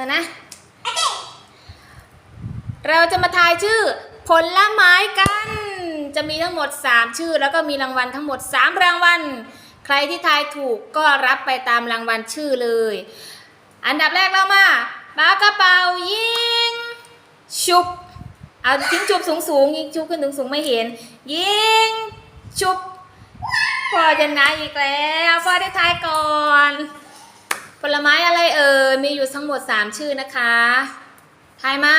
นะนะ เราจะมาทายชื่อผลไม้กัน จะมีทั้งหมด 3 ชื่อ แล้วก็มีรางวัลทั้งหมด 3 รางวัล ใครที่ทายถูกก็รับไปตามรางวัลชื่อเลย อันดับแรกเรามาปากระเป๋ายิงชุบ เอาทิ้งชุบสูงสูงๆยิงชุบขึ้นถึงสูงไม่เห็น ยิงชุบ พ่อจะนะอีกแล้ว พ่อได้ทายก่อน ผลไม้อะไรเอ่ยมีอยู่ทั้งหมด3ชื่อนะคะทายมา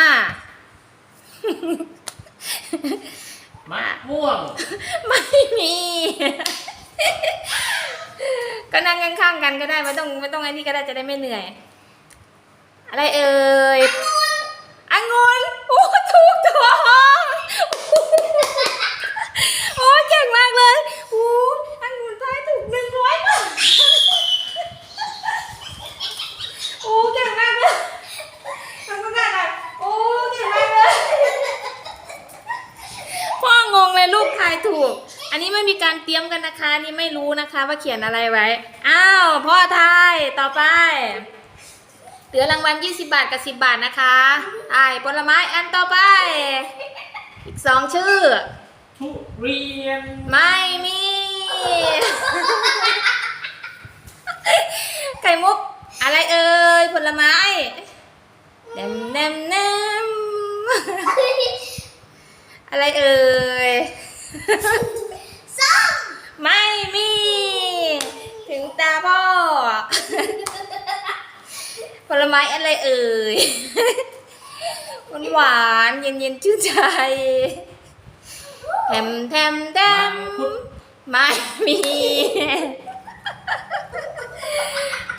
มะม่วง ไม่มี ก็นั่งข้างๆกันก็ได้ไม่ต้องไม่ต้องไอ้นี่ก็ได้จะได้ไม่เหนื่อย อะไรเอ่ยองุ่นโอ้ถูกต้องโอ้เก่งมากเลยโอ้องุ่นทายถูกหนึ่งร้อยบาทโอ้เก่งมากเลยทำก็ได้กันโอ้เก่งมากเลย พ่องงเลยลูกทายถูก อันนี้ไม่มีการเตรียมกันนะคะ นี่ไม่รู้นะคะว่าเขียนอะไรไว้ อ้าว พ่อทาย ต่อไป เหลือรางวัล 20 บาทกับ 10 บาทนะคะไอ้ผลไม้อันต่อไป อีกสองชื่อ ทุเรียนไม่มี ไข่มุก อะไรเอ่ยผลไม้ เนมเนมเนม อะไรเอ่ยไม่มี ถึงตาพ่อ ผลไม้อะไรเอ่ยหวานหวานๆเย็นเย็นๆชื่นใจแถมแถมแถมไม่มี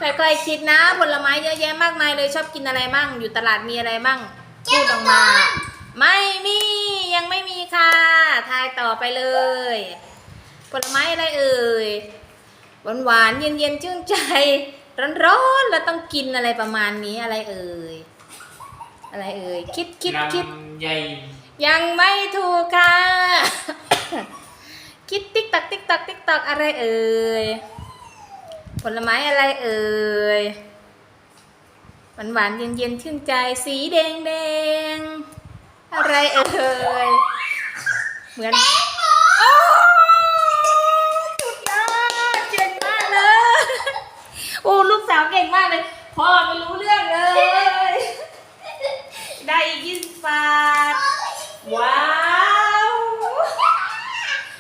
ค่อยๆคิดนะ ผลไม้เยอะแยะมากมายเลยชอบกินอะไรมั่งอยู่ตลาดมีอะไรมั่งพูดออกมา ไม่มียังไม่มีค่ะ ทายต่อไปเลย ผลไม้อะไรเอ่ยหวานหวานๆเย็นเย็นๆชื่นใจ ร้อนๆแล้วต้องกินอะไรประมาณนี้อะไรเอ่ยอะไรเอ่ยคิดคิดคิดลำไยยังไม่ถูกค่ะ คิดติ๊กตักติ๊กตักติ๊กตักอะไรเอ่ยผลไม้อะไรเอ่ยหวานหวานๆเย็นเย็นๆชื่นใจสีแดงแดงๆ อะไรเอ่ย เหมือนโอ้สุดยอดเก่งมากเลย โอ้ลูกสาวเก่งมากเลย พ่อไม่รู้เรื่องเลย ได้อีกยี่สิบบาท ว้าว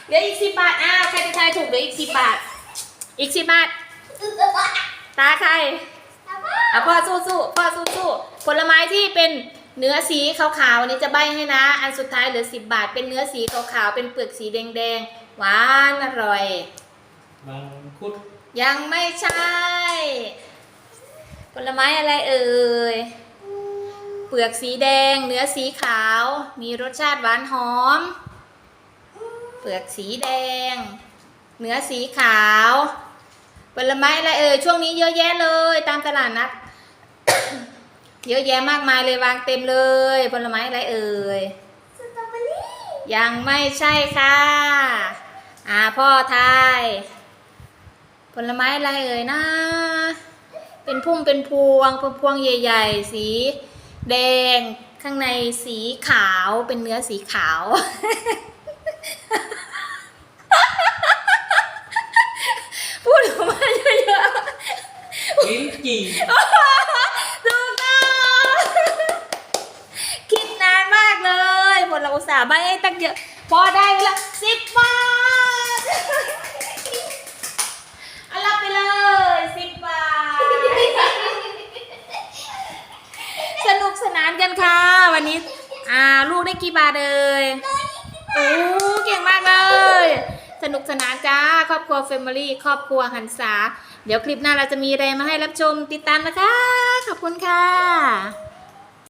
เหลืออีกสิบบาท อ้าวใครจะทายถูกเหลืออีกสิบบาท อีกสิบบาท ตาใครอะพ่อสู้สู้ๆพ่อสู้สู้ๆผลไม้ที่เป็น เนื้อสีขาวๆอันนี้จะใบให้นะ อันสุดท้ายเหลือสิบบาท เป็นเนื้อสีขาวๆเป็นเปลือกสีแดงๆหวานอร่อยมังคุดยังไม่ใช่ ผลไม้อะไรเอ่ยเปลือกสีแดง เนื้อสีขาว มีรสชาติหวานหอม เปลือกสีแดง เนื้อสีขาวผลไม้อะไรเอ่ยช่วงนี้เยอะแยะเลย ตามตลาดนัด เยอะแยะมากมายเลยวางเต็มเลยผลไม้อะไรเอ่ยสตรอเบอรี่ยังไม่ใช่ค่ะ อ่าพ่อทายผลไม้อะไรเอ่ยนะเป็นพุ่มเป็นพวงพวงพวงใหญ่ ๆ สีแดงข้างในสีขาวเป็นเนื้อสีขาว พูดออกมาเยอะลิ้นจี่ ๆถูกต้องคิดนานมาก เลยหมดเราอุตส่าห์ใบให้ตั้งเยอะ พอได้ละสิบบาทเอารับไปเลยสิบบาท สนุกสนานกันค่ะ วันนี้ อ่าลูกได้กี่บาทเอ่ยโอ้เก่งมากเลย สนุกสนานจ้า ครอบครัวเฟมิลี่ ครอบครัวหันษา เดี๋ยวคลิปหน้าเราจะมีอะไรมาให้รับชมติดตามนะคะ ขอบคุณค่ะ